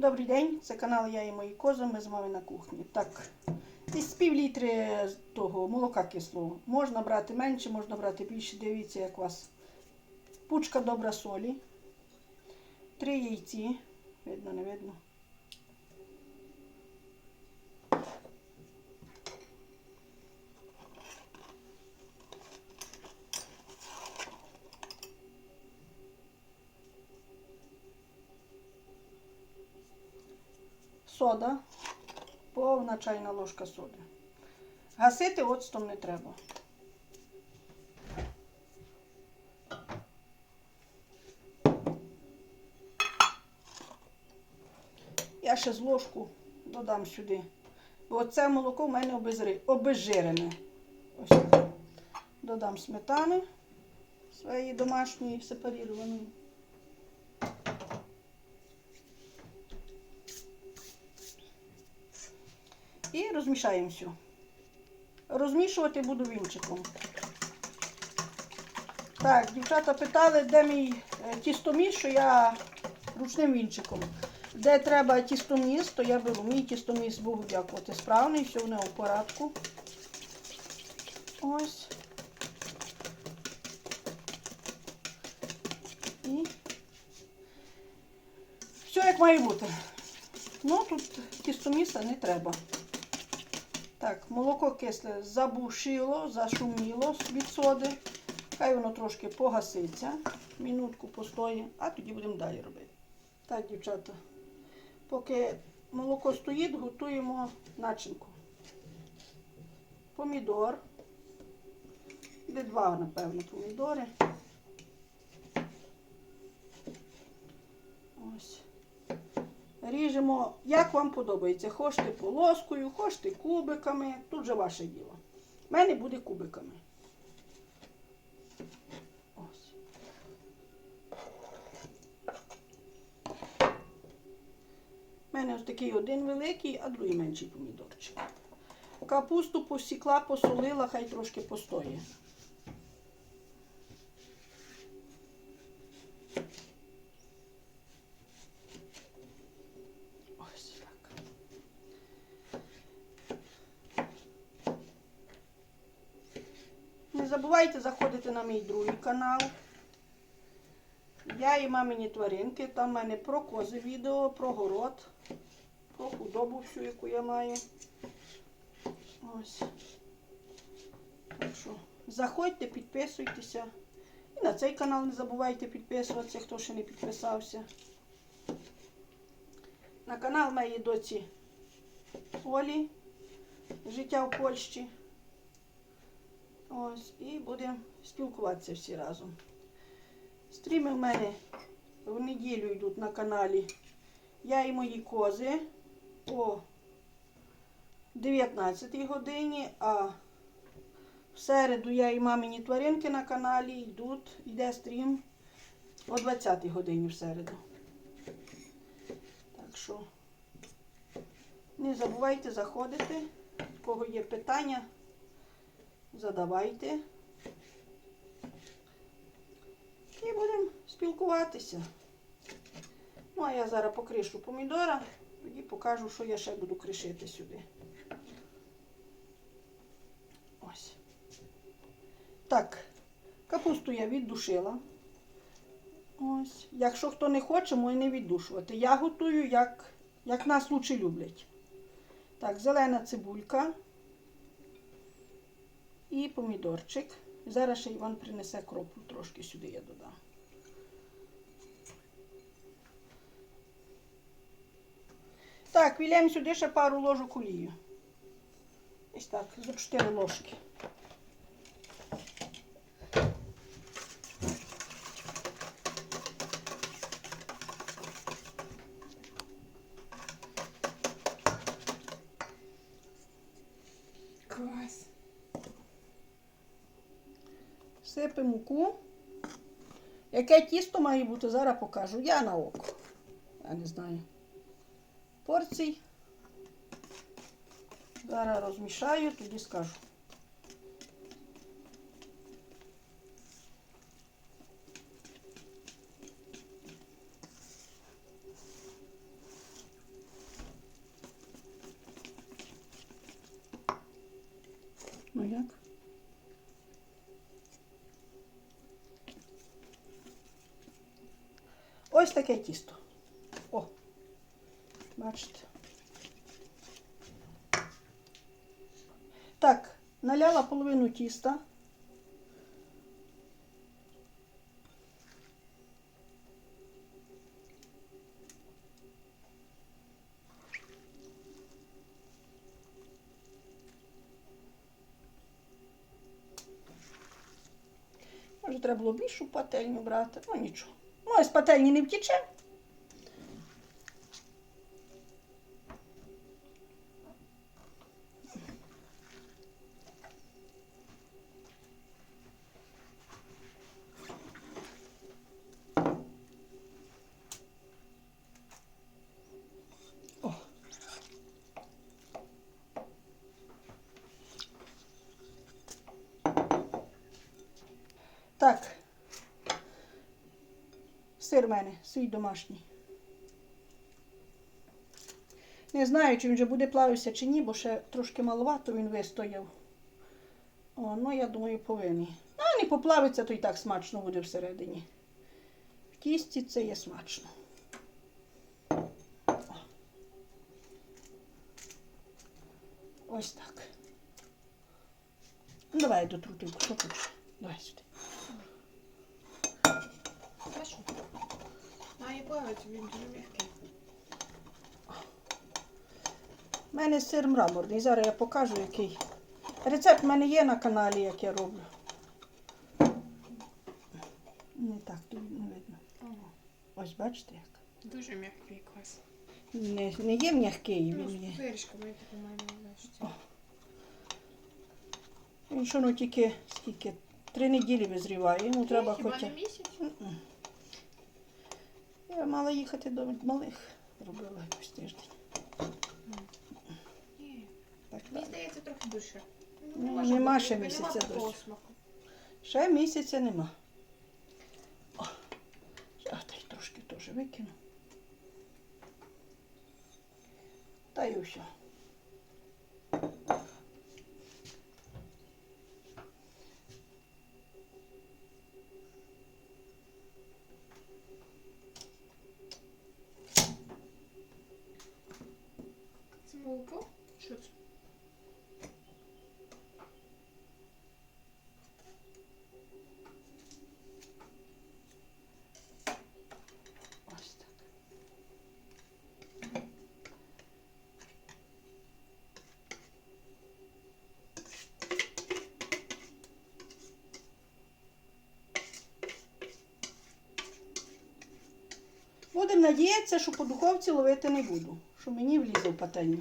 Добрий день, це канал Я і мої кози, ми з вами на кухні. Так, Із пів літри того молока кислого. Можна брати менше, можна брати більше. Дивіться, як у вас. Пучка добра солі. Три яйці. Видно, не видно. Сода. Повна чайна ложка соди. Гасити оцтом не треба. Я ще з ложку додам сюди. Бо це молоко в мене обезжирене. Ось. Додам сметани своєї домашньої сепарірованої. І розмішаємо все. Розмішувати буду вінчиком. Так, дівчата питали, де мій е, тістоміс, що я ручним вінчиком. Де треба тістоміс, то я беру. Мій тістоміс, Богу дякувати, справний, все в нього в порядку. Ось. І все як має бути. Ну, тут тістоміса не треба. Так, молоко кисле забушило, зашуміло від соди. Хай воно трошки погаситься, мінутку постоїть, а тоді будемо далі робити. Так, дівчата, поки молоко стоїть, готуємо начинку. Помідор. Де два, напевно, помідори. Ось. Ріжемо, як вам подобається. Хочете полоскою, хочете кубиками. Тут же ваше діло. У мене буде кубиками. Ось. У мене ось такий один великий, а другий менший помідорчик. Капусту посікла, посолила, хай трошки постоє. Ось так. Не забувайте заходити на мій другий канал. Я і мамині тваринки. Там в мене про кози відео, про город, про худобу всю, яку я маю. Ось. Так що заходьте, підписуйтеся. І на цей канал не забувайте підписуватися, хто ще не підписався. На канал моєї доці Олі. Життя в Польщі. Ось, і будемо спілкуватися всі разом. Стріми в мене в неділю йдуть на каналі Я і мої кози о 19 годині, а в середу я і мамині тваринки на каналі йдуть, йде стрім о 20 годині в середу. Так що не забувайте заходити. У кого є питання, задавайте. І будемо спілкуватися. Ну, а я зараз покришу помідора, тоді покажу, що я ще буду кришити сюди. Ось. Так, капусту я віддушила. Ось. Якщо хто не хоче, може не віддушувати. Я готую, як, як нас лучше люблять. Так, зелена цибулька і помідорчик. Зараз ще Іван принесе кропу трошки сюди я додам. Так, віляємо сюди ще пару ложок олію. Ось так, за 4 ложки. Клас. Сипемо муку. Яке тісто має бути, зараз покажу. Я на око. Я не знаю. Порцій. Зараз розмішаю, тоді скажу. як. Ось таке тісто. О, бачите. Так, наляла половину тіста. Може, треба було більшу пательню брати, ну нічого. З пательні не втіче. Сир мене, свій домашній. Не знаю, чи він вже буде плавився чи ні, бо ще трошки маловато він вистояв. О, ну я думаю, повинен. А не поплавиться, то і так смачно буде всередині. В тісті це є смачно. О. Ось так. Ну, Давай дотрутинку, що хочеш. Давай сюди. Хорошо. Має плавати, він дуже м'який. У мене сир мраморний. Зараз я покажу, який. Рецепт в мене є на каналі, як я роблю. Не так, тут не видно. Ось бачите як. Дуже м'який клас. Не, не є м'який, Ну, він є. з я таку маю на увазі. Він що ну тільки скільки? Три неділі визріває. Йому треба Хіба хоча. не місяць? М-м. Я мала їхати до малих. Робила якусь тиждень. Так, Мені так. здається, трохи більше. Ну, може нема бути, ще нема місяця такого досі. смаку. Ще місяця нема. О, я та й трошки теж викину. Та й все. Це молоко? Що це? Ось так. Будемо надіятися, що по духовці ловити не буду, що мені влізе в пательню.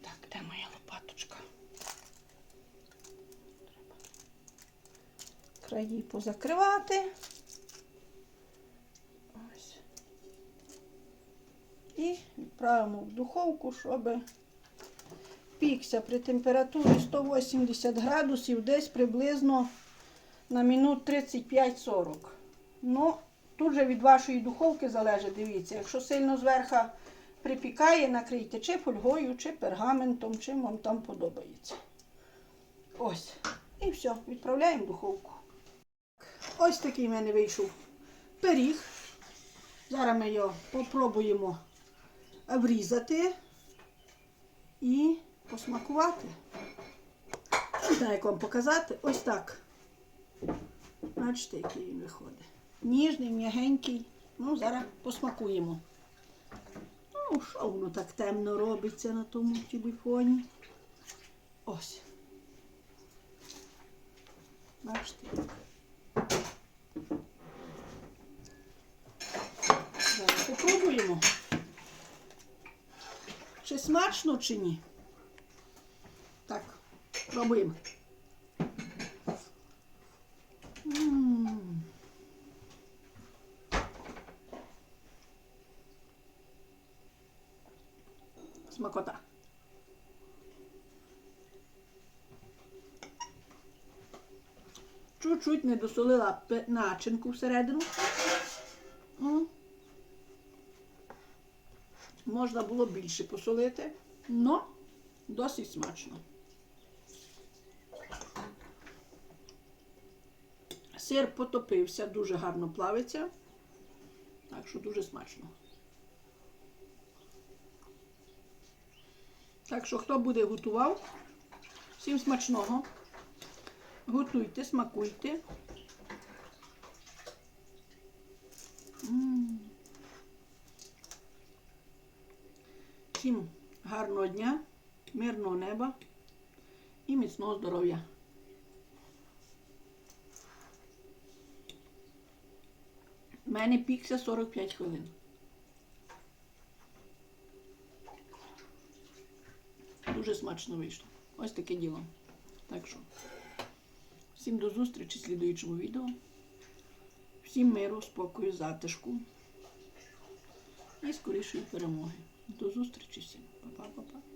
Так, де моя лопаточка? Треба краї позакривати. Ось. І відправимо в духовку, щоб пікся при температурі 180 градусів десь приблизно на минут 35-40. Ну, тут же від вашої духовки залежить, дивіться, якщо сильно зверху припікає, накрийте чи фольгою, чи пергаментом, чим вам там подобається. Ось. І все, відправляємо в духовку. Ось такий в мене вийшов пиріг. Зараз ми його попробуємо врізати і посмакувати. Не знаю, як вам показати. Ось так. Бачите, який він виходить. Ніжний, м'ягенький. Ну, зараз посмакуємо. Ну, що воно так темно робиться на тому телефоні? Ось. Бачите? Зараз попробуємо. Чи смачно, чи ні? Так, пробуємо. М. Смакота. Чуть-чуть не досолила начинку всередину. Можна було більше посолити, но Досить смачно. Сир потопився, дуже гарно плавиться. Так що дуже смачно. Так що, хто буде готував, всім смачного. Готуйте, смакуйте. Всім гарного дня, мирного неба і міцного здоров'я. У мене пікся 45 хвилин. Дуже смачно вийшло. Ось таке діло. Так що, всім до зустрічі в слідуючому відео. Всім миру, спокою, затишку і скорішої перемоги. До зустрічі всім. Па-па-па-па.